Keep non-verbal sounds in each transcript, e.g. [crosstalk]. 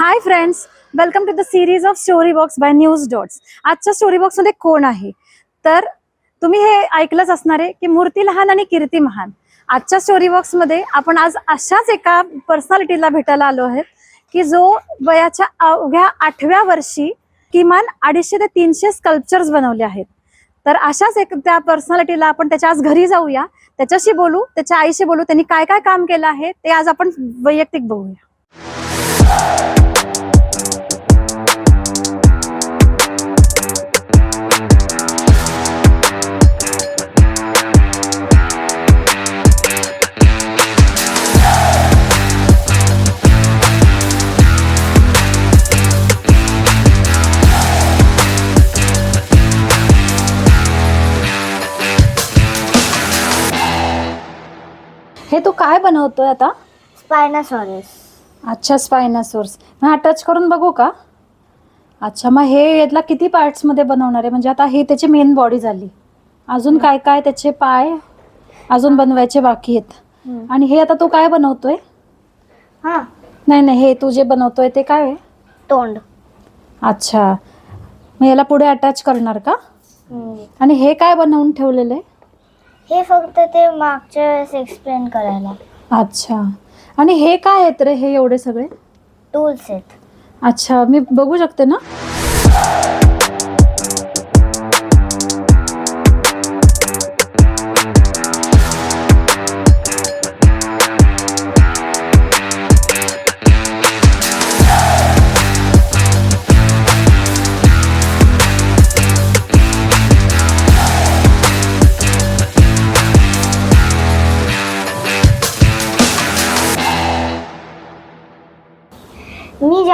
Hi friends welcome to the series of story box by news dots आजच्या story बॉक्समध्ये कोण आहे? तर तुम्ही हे ऐकलंच असणार आहे की मूर्ती लहान आणि कीर्ती महान. आजच्या स्टोरी बॉक्समध्ये आपण आज अशाच एका पर्सनॅलिटीला भेटायला आलो आहेत की जो वयाच्या अवघ्या आठव्या वर्षी किमान अडीचशे ते तीनशे स्कल्पचर्स बनवले आहेत. तर अशाच एक त्या पर्सनॅलिटीला आपण त्याच्या आज घरी जाऊया. त्याच्याशी बोलू त्याच्या आईशी बोलू त्यांनी काय काय काम केलं आहे ते आज आपण वैयक्तिक बघूया. हे तू काय बनवतोय आता? स्पायनासॉरस अच्छा स्पायनासोर्स मग हा टच करून बघू का? अच्छा मग हे यातला किती पार्ट्समध्ये बनवणार आहे? म्हणजे आता ही त्याची मेन बॉडी झाली. अजून काय काय त्याचे पाय? अजून बनवायचे बाकी आहेत. आणि हे आता तू काय बनवतोय? हा. नाही नाही हे तू जे बनवतोय ते काय आहे? तोंड. अच्छा. मग याला पुढे अटॅच करणार का? आणि हे काय बनवून ठेवलेलं आहे? हे फक्त ते मागच्या वेळेस एक्सप्लेन करायला. अच्छा. आणि हे काय आहेत रे हे एवढे सगळे? टूल्स आहेत. अच्छा मी बघू शकते ना?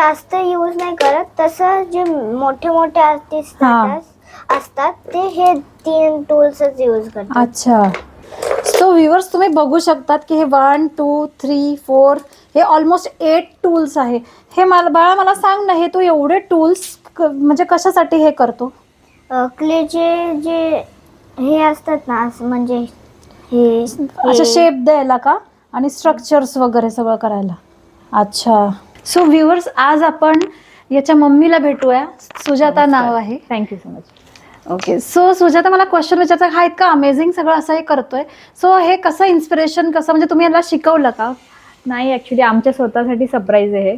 जास्त यूज नाही करत. तसं जे मोठे मोठे आर्टिस्ट हा. असतात ते हे तीन टूल्सच यूज करतात. अच्छा. सो व्ह्युअर्स तुम्ही बघू शकतात की हे वन टू थ्री फोर हे ऑलमोस्ट एट टूल्स आहे. हे मला बाळा मला सांग ना हे तू एवढे टूल्स म्हणजे कशासाठी हे करतो? क्लेचे जे हे असतात ना असं म्हणजे हे हे- शेप द्यायला का? आणि स्ट्रक्चर्स वगैरे सगळं करायला. अच्छा. सो व्ह्युअर्स आज आपण याच्या मम्मीला भेटूया. सुजाता नाव आहे. Thank you so much okay so Sujata मला क्वेश्चन विचारायचा हा इतका अमेझिंग सगळं असं हे करतोय. सो हे कसं इन्स्पिरेशन कसं म्हणजे तुम्ही याला शिकवलं का? नाही ऍक्च्युली आमच्या स्वतःसाठी सरप्राईज आहे.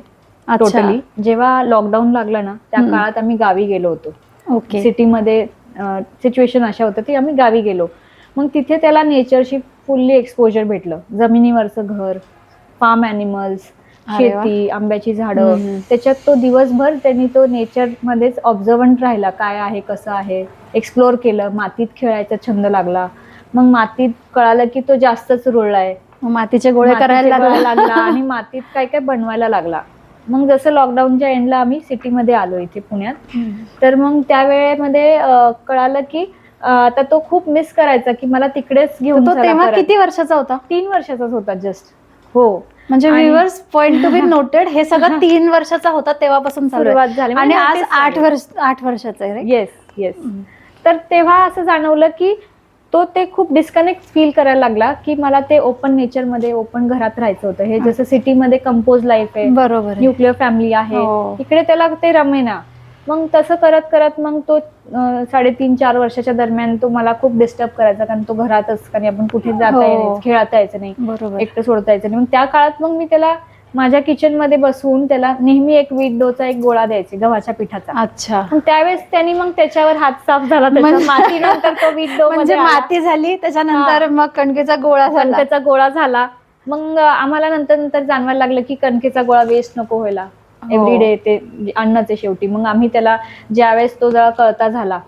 टोटली जेव्हा लॉकडाऊन लागलं ना त्या. काळात आम्ही गावी गेलो होतो. ओके सिटीमध्ये सिच्युएशन अशा होतं की आम्ही गावी गेलो. मग तिथे त्याला नेचरशी फुल्ली एक्सपोजर भेटलं. जमिनीवरचं घर फार्म ॲनिमल्स. शेती आंब्याची. झाडं. त्याच्यात तो दिवसभर त्यांनी तो नेचर मध्येच ऑब्झर्वंट राहिला. काय आहे कसं आहे? एक्सप्लोअर केलं. मातीत खेळायचा छंद लागला. मग मातीत कळालं की तो जास्तच रुळलाय. मग मातीचे गोळे करायला लागला. [laughs] आणि मातीत काय काय बनवायला लागला. मग जसं लॉकडाऊनच्या एंडला आम्ही सिटीमध्ये आलो इथे पुण्यात. तर मग त्या वेळेमध्ये अं, कळालं की आता तो खूप मिस करायचा की मला तिकडेच घेऊन तेव्हा. किती वर्षाचा होता? तीन वर्षाचाच होता जस्ट हो. म्हणजे viewers point to be noted हे सगळं [laughs] तीन वर्षाचा होता तेव्हापासून. सुरुवात झाली आणि आज notice आठ. वर्ष आठ वर्षाचा आहे? येस येस तर तेव्हा असं जाणवलं की तो ते खूप डिस्कनेक्ट फील करायला लागला की मला ते ओपन नेचरमध्ये ओपन घरात राहायचं होतं हे जसं सिटीमध्ये कंपोज लाईफ आहे बरोबर. न्यूक्लिअर फॅमिली आहे हो. इकडे त्याला ते रमेना मग तसं करत करत मग तो साडेतीन चार वर्षाच्या दरम्यान तो मला खूप डिस्टर्ब करायचा कारण तो घरातच कारण आपण कुठे हो. जाता यायचं खेळता यायचं नाही. बरोबर. एकटं सोडता यायचं नाही. मग त्या काळात मग मी त्याला माझ्या किचनमध्ये बसवून त्याला नेहमी एक वीट डोचा एक गोळा द्यायचे गव्हाच्या पिठाचा. अच्छा. त्यावेळेस त्यांनी मग त्याच्यावर हात साफ झाला म्हणजे- मातीनंतर तो वीट डो म्हणजे माती झाली त्याच्यानंतर हा. मग कणकेचा गोळा झाला. त्याचा गोळा झाला. मग आम्हाला नंतर नंतर जाणवायला लागलं की कणकेचा गोळा वेस्ट नको व्हायला. हो. एव्हरी डे ते अन्नच शेवटी मग आम्ही त्याला ज्यावेळेस तो जरा कळता झाला.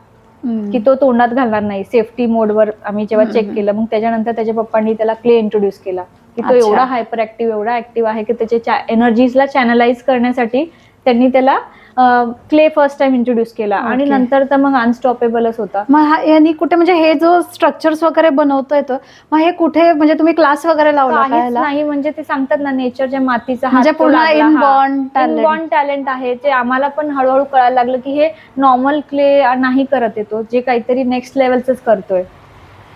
की तो तोंडात घालणार नाही सेफ्टी मोडवर आम्ही जेव्हा चेक. केलं मग त्याच्यानंतर त्याच्या पप्पांनी त्याला क्ले इंट्रोड्यूस केला की तो. एवढा हायपर ऍक्टिव्ह एवढा ऍक्टिव्ह आहे की त्याच्या एनर्जीजला चॅनलाइज करण्यासाठी त्यांनी त्याला क्ले फर्स्ट टाइम इंट्रोड्यूस केला. आणि. नंतर तर मग अनस्टॉपेबलच होता. मग हा- यांनी कुठे म्हणजे हे जो स्ट्रक्चर्स वगैरे बनवतोय तो मग हे कुठे म्हणजे तुम्ही क्लास वगैरे लावला? नाही म्हणजे ते सांगतात ना नेचरच्या मातीचा म्हणजे पूर्ण इनबॉर्न टॅलेंट बॉर्न टॅलेंट आहे ते आम्हाला पण हळूहळू कळायला लागलं की हे नॉर्मल क्ले नाही करत येतो जे काहीतरी नेक्स्ट लेवलच करतोय.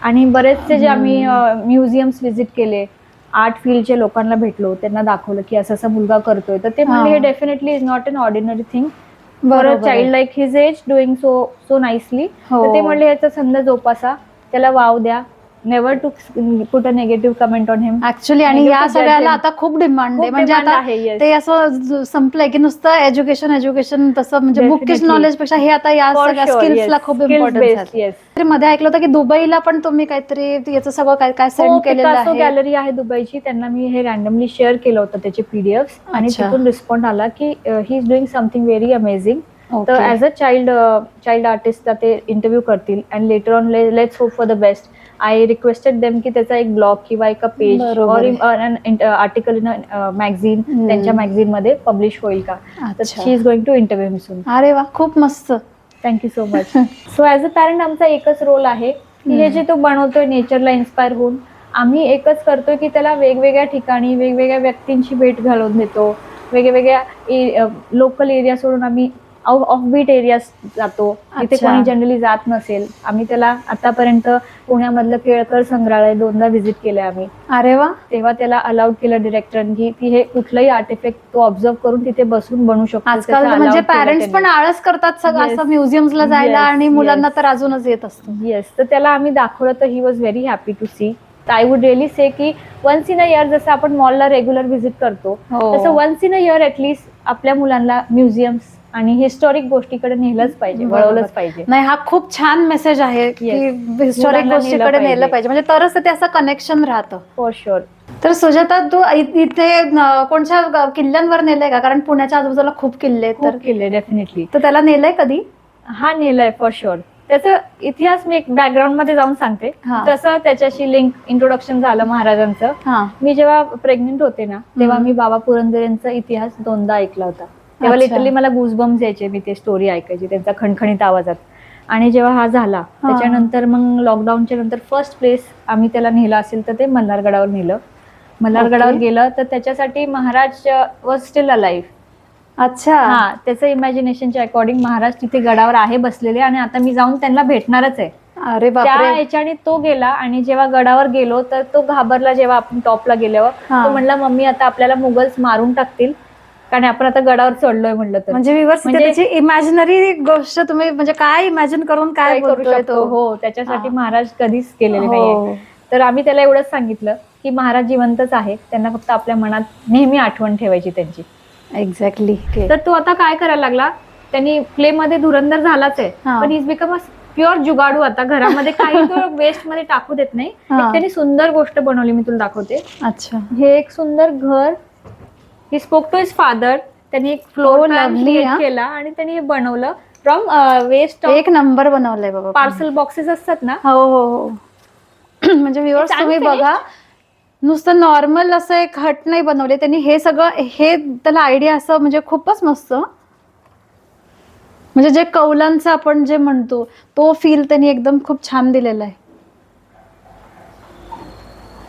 आणि बरेचसे जे आम्ही म्युझियम्स व्हिजिट केले आर्ट फील्डच्या लोकांना भेटलो त्यांना दाखवलं की असं असं मुलगा करतोय तर ते म्हणले हा. Definitely is not an ordinary thing for a बरोबर child. Like his age doing so so nicely. तर ते म्हणले याचा छंद जोपासा त्याला वाव द्या never to put a negative comment on him actually आणि या सगळ्याला आता खूप डिमांड आहे. म्हणजे demand आता. ते असं संपलंय की नुसतं एज्युकेशन एज्युकेशन तसं म्हणजे बुकिश. नॉलेजपेक्षा हे आता या सगळ्या स्किल्सला. खूप इम्पॉर्टन्समध्ये ऐकलं होतं की दुबईला पण तुम्ही काहीतरी याचं सगळं काय काय सेंड केलेलं गॅलरी आहे. दुबईची. त्यांना मी हे रॅन्डमली शेअर केलं होतं त्याचे पीडीएफ आणि. तिथून रिस्पॉन्ड आला की ही is doing something very amazing तर. ऍज अ चाइल्ड चाइल्ड आर्टिस्टला ते इंटरव्ह्यू करतील. And later on let's hope for the best I requested them की त्याचा एक ब्लॉग किंवा एका page or article in magazine. त्यांच्या मॅगझिनमध्ये पब्लिश होईल का? तर. She is going to interview him soon अरे वा खूप मस्त. Thank you so much so as a parent आमचा एकच रोल आहे की हे जे तो बनवतोय नेचरला इन्स्पायर होऊन आम्ही एकच करतोय की त्याला वेगवेगळ्या ठिकाणी वेगवेगळ्या व्यक्तींची भेट घालून देतो. वेगवेगळ्या लोकल एरिया सोडून आम्ही ऑफ बीट एरिया जातो तिथे. कोणी जनरली जात नसेल आम्ही त्याला आतापर्यंत पुण्यामधलं केळकर संग्रहालय दोनदा व्हिजिट केलंय आम्ही अरे वा तेव्हा त्याला अलाउड केलं डिरेक्टरांनी की हे कुठलंही आर्टिफॅक्ट तो ऑब्झर्व करून तिथे बसून बनू शकतो आजकाल म्हणजे केलं पॅरेंट्स पण. आळस करतात सगळं. असं म्युझियम्सला जायला आणि मुलांना. तर अजूनच येत असतो येस तर त्याला आम्ही दाखवलं तर he was very happy to see I would really say की वन्स इन अ इयर जसं आपण मॉलला रेग्युलर व्हिजिट करतो हो. तसं once in a year at least आपल्या मुलांना म्युझियम्स आणि हिस्टॉरिक गोष्टीकडे नेलंच पाहिजे. वळवलंच पाहिजे. नाही हा खूप छान मेसेज आहे की हिस्टॉरिक गोष्टीकडे नेलं पाहिजे. म्हणजे तरच ते असं कनेक्शन राहतं. फॉर शुअर तर सुजाता तू इथे कोणत्या किल्ल्यांवर नेलंय का? कारण पुण्याच्या आजूबाजूला खूप किल्ले आहेत तर खूप केले डेफिनेटली तर त्याला नेलंय कधी? हा नेलंय फॉर शुअर त्याचा इतिहास मी एक बॅकग्राऊंडमध्ये जाऊन सांगते. तसं त्याच्याशी लिंक इंट्रोडक्शन झालं महाराजांचं. मी जेव्हा प्रेग्नेंट होते ना तेव्हा. मी बाबा पुरंदरेंचा इतिहास दोनदा ऐकला होता. तेव्हा अच्छा. लिटरली मला गुजबम्स यायचे मी ते स्टोरी ऐकायची त्यांचा खणखणीत आवाजात. आणि जेव्हा हा झाला त्याच्यानंतर मग लॉकडाऊनच्या नंतर फर्स्ट प्लेस आम्ही त्याला नेलं असेल तर ते मल्हारगडावर नेलं. मल्हारगडावर Okay. गेलं तर त्याच्यासाठी Maharaj was still a life अच्छा. हा त्याचं इमॅजिनेशनच्या अकॉर्डिंग महाराज तिथे गडावर आहे बसलेले आणि आता मी जाऊन त्यांना भेटणारच आहे. अरे त्या बापरे याच्याने तो गेला आणि जेव्हा गडावर गेलो तर तो घाबरला जेव्हा आपण टॉपला गेल्यावर. हा. तो म्हणला मम्मी आता आपल्याला मुघल्स मारून टाकतील. कारण आपण आता गडावर चढलोय म्हणलं तर. म्हणजे विवर्स म्हणजे- त्याची इमॅजिनरी गोष्ट तुम्ही म्हणजे काय इमॅजिन करून काय करू शकतो? तो हो त्याच्यासाठी. महाराज कधीच केलेले नाहीये. हो. तर आम्ही त्याला एवढंच सांगितलं की महाराज जिवंतच आहे. त्यांना फक्त आपल्या मनात नेहमी आठवण ठेवायची त्यांची. एक्झॅक्टली तर तो आता काय करायला लागला? त्यांनी प्ले मध्ये धुरंधर झालाच आहे. पण इज बिकम अ प्युअर जुगाडू आता. घरामध्ये काही [laughs] तो वेस्टमध्ये टाकू देत नाही. त्यांनी सुंदर गोष्ट बनवली मी तुला दाखवते. अच्छा. हे एक सुंदर घर he spoke to his father त्यांनी एक Oh, फ्लोर lovely, हा. केला आणि त्यांनी हे बनवलं. फ्रॉम वेस्ट एक नंबर बनवलाय बाबा पार्सल बॉक्सेस असतात ना? हो हो हो. [clears throat] म्हणजे व्ह्युअर्स तुम्ही. बघा नुसतं नॉर्मल असं एक हट नाही बनवले. त्यांनी हे सगळं हे त्याला आयडिया असं म्हणजे खूपच मस्त. म्हणजे जे कौलांचं आपण जे म्हणतो तो फील त्यांनी एकदम खूप छान दिलेला आहे.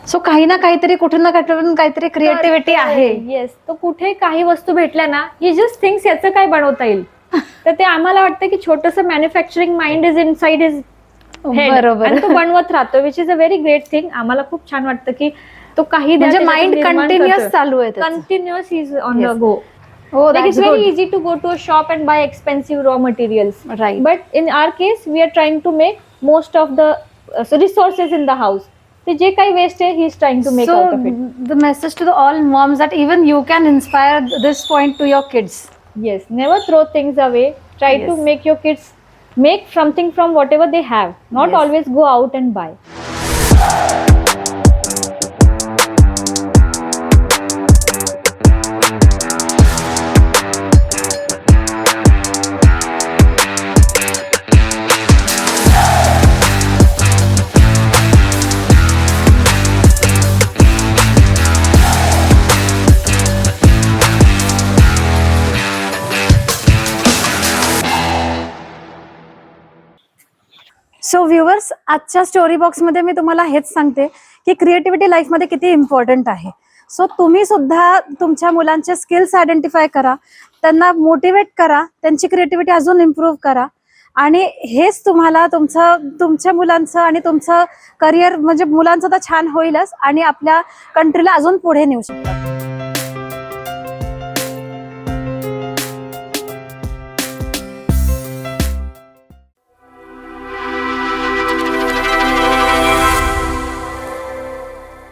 सो काही ना काहीतरी कुठे ना कुठून काहीतरी क्रिएटिव्हिटी आहे येस तो कुठे काही वस्तू भेटल्या ना ही जस्ट थिंग्स याचं काय बनवता येईल [laughs] तर ते आम्हाला वाटतं की छोटस manufacturing mind is in side is बरोबर तो बनवत राहतो which is a very great thing आम्हाला खूप छान वाटतं की तो काही म्हणजे माइंड कंटिन्युअस चालू आहे. Continuous is on the. Go हो Like it's that's very good. easy to go to a shop and buy expensive raw materials. Right. But in our case, we are trying to make most of the uh, so resources in the house. ते जे काही waste आहे he is trying to make so out of it the message to the all moms that even you can inspire this point to your kids. Yes never throw things away try to Yes. Make your kids make something from whatever they have not Yes. Always go out and buy so viewers आजच्या story बॉक्समध्ये मी तुम्हाला हेच सांगते की creativity लाईफमध्ये किती important आहे. So तुम्ही सुद्धा तुमच्या मुलांचे स्किल्स आयडेंटिफाय करा त्यांना मोटिवेट करा त्यांची क्रिएटिव्हिटी अजून इम्प्रूव्ह करा आणि हेच तुम्हाला तुमचं तुमच्या मुलांचं आणि तुमचं करिअर म्हणजे मुलांचं तर छान होईलच आणि आपल्या कंट्रीला अजून पुढे नेऊ शकतात